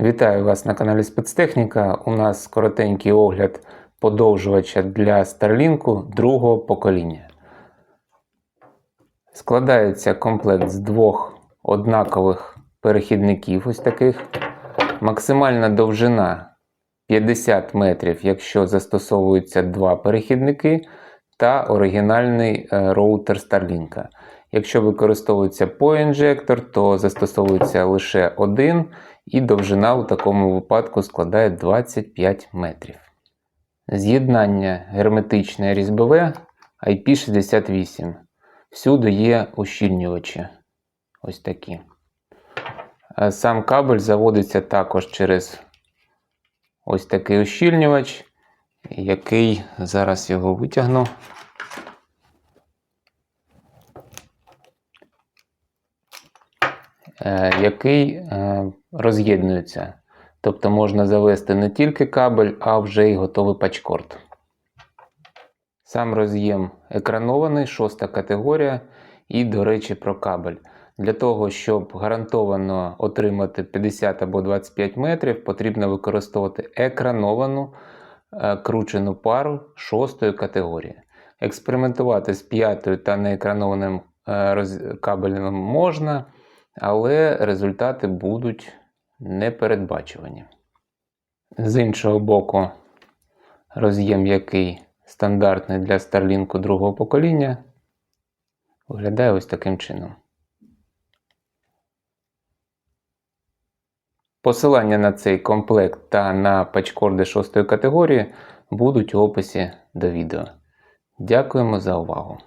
Вітаю вас на каналі Спецтехніка. У нас коротенький огляд подовжувача для Starlink другого покоління. Складається комплект з двох однакових перехідників, ось таких. Максимальна довжина 50 метрів, якщо застосовуються два перехідники, та оригінальний е, роутер Starlink. Якщо використовується по-інжектор, то застосовується лише один, і довжина у такому випадку складає 25 метрів. З'єднання герметичне різьбове IP68. Всюди є ущільнювачі. Ось такі. Сам кабель заводиться також через ось такий ущільнювач, який зараз його витягну. Який е, роз'єднується. Тобто можна завести не тільки кабель, а вже й готовий пачкорд. Сам роз'єм екранований, шоста категорія. І, до речі, про кабель. Для того, щоб гарантовано отримати 50 або 25 метрів, потрібно використовувати екрановану е, кручену пару шостої категорії. Експериментувати з п'ятою та неекранованим е, кабелем можна, але результати будуть непередбачувані. З іншого боку, роз'єм, який стандартний для Starlink другого покоління, виглядає ось таким чином. Посилання на цей комплект та на пачкорди 6 категорії будуть у описі до відео. Дякуємо за увагу!